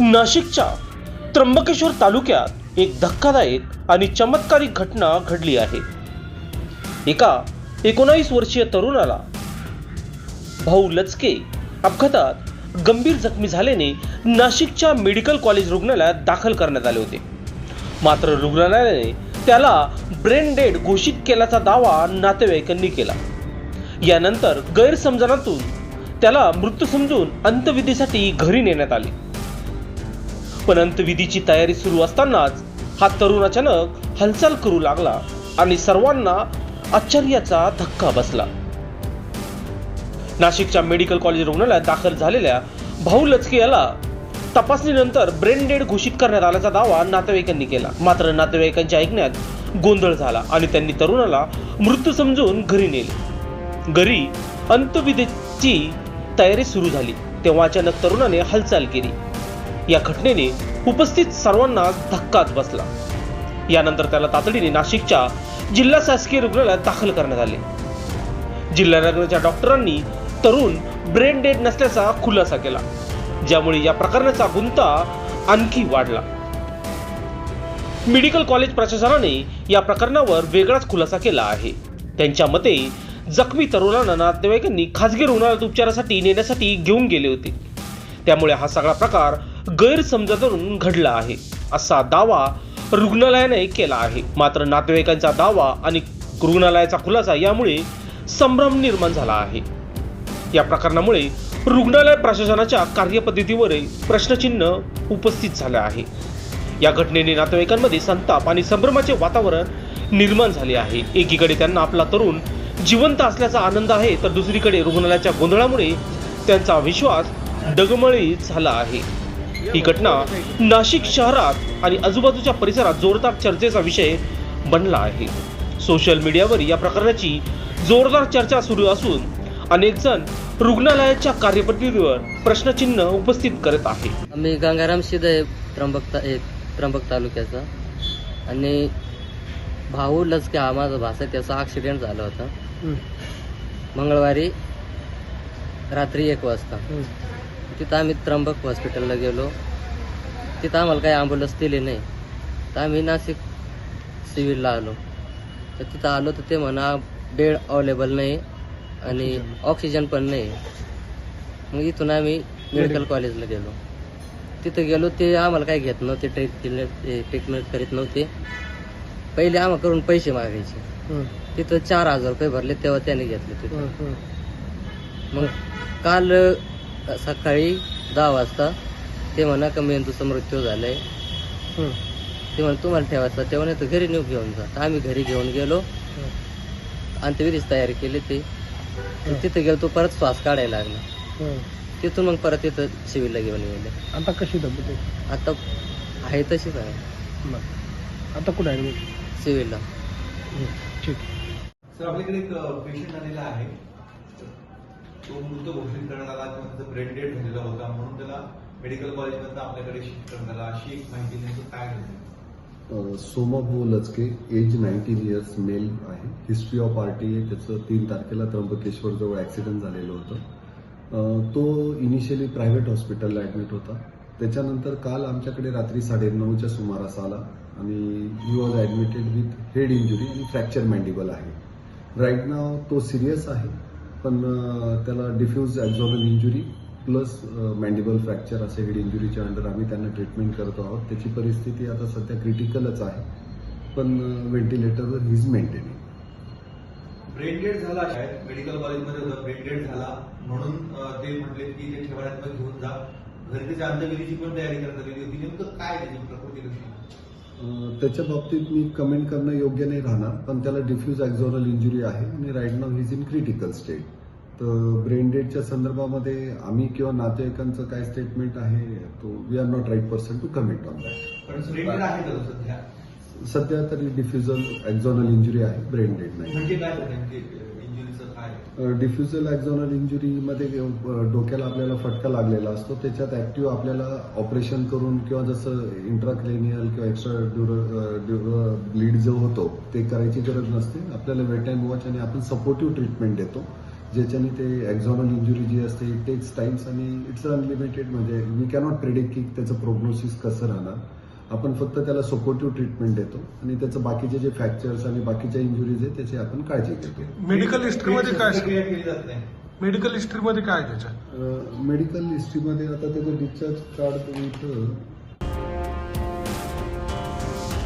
नाशिकच्या त्र्यंबकेश्वर तालुक्यात एक धक्कादायक आणि चमत्कारिक घटना घडली आहे. एका एकोणावीस वर्षीय तरुणाला भाऊ लचके अपघातात गंभीर जखमी झाल्याने नाशिकच्या मेडिकल कॉलेज रुग्णालयात दाखल करण्यात आले होते. मात्र रुग्णालयाने त्याला ब्रेन डेड घोषित केल्याचा दावा नातेवाईकांनी केला. यानंतर गैरसमजनातून त्याला मृत्यू समजून अंत्यविधीसाठी घरी नेण्यात आले. पण अंतविधीची तयारी सुरू असतानाच हा तरुण अचानक हालचाल करू लागला आणि सर्वांना आश्चर्याचा धक्का बसला. नाशिकच्या मेडिकल कॉलेज रुग्णालयात दाखल झालेल्या भाऊ लचके याला तपासणीनंतर ब्रेन डेड घोषित करण्यात आल्याचा दावा नातेवाईकांनी केला. मात्र नातेवाईकांच्या ऐकण्यात गोंधळ झाला आणि त्यांनी तरुणाला मृत्यू समजून घरी नेले. घरी अंतविधेची तयारी सुरू झाली. तेव्हा अचानक तरुणाने हालचाल केली. या घटनेने उपस्थित सर्वांना धक्काच बसला. यानंतर त्याला तातडीने नाशिकच्या जिल्हा शासकीय रुग्णालयात दाखल करण्यात आले. जिल्हा रुग्णाच्या डॉक्टरांनी तरुण ब्रेन डेड नसल्याचा खुलासा केला ज्यामुळे या प्रकरणाचा गुंता आणखी वाढला. मेडिकल कॉलेज प्रशासनाने या प्रकरणावर वेगळाच खुलासा केला आहे. त्यांच्या मते जखमी तरुणांना नातेवाईकांनी खासगी रुग्णालयात उपचारासाठी नेण्यासाठी घेऊन गेले होते. त्यामुळे हा सगळा प्रकार गैरसमजातून घडला आहे. असा दावा रुग्णालयाने केला आहे. मात्र नातेवाईकांचा दावा आणि रुग्णालयाचा खुलासा यामुळे संभ्रम निर्माण झाला आहे. या प्रकरणामुळे रुग्णालय प्रशासनाच्या कार्यपद्धतीवर प्रश्नचिन्ह उपस्थित झालं आहे. या घटनेने नातेवाईकांमध्ये संताप आणि संभ्रमाचे वातावरण निर्माण झाले आहे. एकीकडे त्यांना आपला तरुण जिवंत असल्याचा आनंद आहे तर दुसरीकडे रुग्णालयाच्या गोंधळामुळे त्यांचा विश्वास डगमळीत झाला आहे. ही घटना नाशिक शहरात आणि आजूबाजूच्या परिसरात जोरदार चर्चेचा विषय बनला आहे. सोशल मीडियावर या प्रकरणाची जोरदार चर्चा सुरू असून अनेक जण रुग्णालयाच्या कार्यपद्धतीवर प्रश्नचिन्ह उपस्थित करत आहे. आम्ही गंगाराम शिदे त्र्यंबक त्र्यंबक तालुक्याचा. आणि भाऊ लचके हा माझा भासा त्याचा ॲक्सिडेंट झाला होता. मंगळवारी रात्री एक वाजता. तिथं आम्ही त्र्यंबक हॉस्पिटलला गेलो. तिथं आम्हाला काही ॲम्ब्युलन्स दिली नाही. तर आम्ही नाशिक सिव्हिलला आलो. तर तिथं आलो तर ते म्हणा बेड अवेलेबल नाही आणि ऑक्सिजन पण नाही. मग इथून आम्ही मेडिकल कॉलेजला गेलो. तिथं गेलो ते आम्हाला काही घेत नव्हते ट्रीट ट्रीटमेंट करीत नव्हते. पहिले आम्हाला करून पैसे मागायचे. तिथं चार हजार रुपये भरले तेव्हा त्याने घेतले तिथं. मग काल सकाळी दहा वाजता ते म्हणा का मेंदूचा मृत्यू झालाय. ते म्हणा तुम्हाला ठेवायचं तेव्हा नाही तर घरी नेऊ घेऊन जा. तर आम्ही घरी घेऊन गेलो. अंत्यविधीची तयारी केली ते. तिथं गेलो तो परत श्वास काढायला लागला. तिथून मग परत तिथं सिव्हिलला घेऊन गेले. आता कशी तब्येत आहे? आता आहे तशीच आहे. आता कुठे आहे? सिव्हिलला ठीक. सर आपल्याकडे एक पेशंट आलेला आहे. तो मृत घोषित करण्यात आला किंवा त्याचा ब्रेन डेड झालेला होता म्हणून त्याला मेडिकल कॉलेजमधनं आपल्याकडे शिफ्ट करण्यात आला. अशी एक माहिती नेमकं काय घडलं अ, Somabhau Lachke age nineteen years male आहे. हिस्ट्री ऑफ पार्टी आहे त्याचं तीन तारखेला त्र्यंबकेश्वर जवळ ॲक्सिडेंट झालेलं होतं. तो इनिशियली प्रायव्हेट हॉस्पिटलला ॲडमिट होता. त्याच्यानंतर काल आमच्याकडे रात्री साडेनऊच्या सुमारास आला आणि he was admitted with head injury आणि फ्रॅक्चर मँडिबल आहे. राईट नाव तो सिरियस आहे. पण त्याला diffuse axonal injury plus mandible fracture असे हेड इंजुरीच्या अंडर आम्ही त्यांना ट्रीटमेंट करतो आहोत. त्याची परिस्थिती आता सध्या क्रिटिकलच आहे. पण व्हेंटिलेटरवर हिज मेंटेनिंग ब्रेन डेड झाला शाळेत मेडिकल कॉलेजमध्ये होता. ब्रेन डेड झाला. म्हणून ते म्हटले की ते ठेवाड्यात घेऊन जा. घरी त्याच्या अंत्यविधीची पण तयारी करण्यात गेली होती. नेमकं काय त्याची प्रकृती कशी? त्याच्या बाबतीत मी कमेंट करणं योग्य नाही राहणार पण त्याला डिफ्यूज ॲक्झॉनल इंजुरी आहे आणि right now his in critical state तर ब्रेन डेडच्या संदर्भामध्ये आम्ही किंवा नातेवाईकांचं काय स्टेटमेंट आहे तो we are not right person to comment on that सध्या? सध्या तरी डिफ्युजल ॲक्झॉनल इंजुरी आहे ब्रेन डेड नाही म्हणजे काय झालं नेमकी इंजुरीचं काय डिफ्युजल ॲक्झॉनल इंजुरीमध्ये डोक्याला आपल्याला फटका लागलेला असतो. त्याच्यात ऍक्टिव्ह आपल्याला ऑपरेशन करून किंवा जसं इंट्राक्लेनियल किंवा एक्स्ट्रा ड्युर ब्लीड जो होतो ते करायची गरज नसते. आपल्याला वेट अँड वॉच आणि आपण सपोर्टिव्ह ट्रीटमेंट देतो ज्याच्याने ते एक्झॉनल इंजुरी जी असते इट टेक्स टाइम्स आणि इट्स अनलिमिटेड म्हणजे वी कॅनॉट प्रिडिक्ट की त्याचं प्रोग्नोसिस कसं राहणार. आपण फक्त त्याला सपोर्टिव्ह ट्रीटमेंट देतो आणि त्याचं बाकीचे जे फ्रॅक्चर्स आणि बाकीच्या इंजुरीज आहे त्याची आपण काळजी घेतो. मेडिकल हिस्ट्रीमध्ये काय मेडिकल हिस्ट्रीमध्ये काय आहे? त्याच्या मेडिकल हिस्ट्रीमध्ये आता त्याचं डिस्चार्ज कार्ड तुम्ही इथं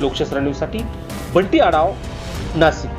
लोकशास्त्र न्यूजसाठी बंटी आडाव नाशिक.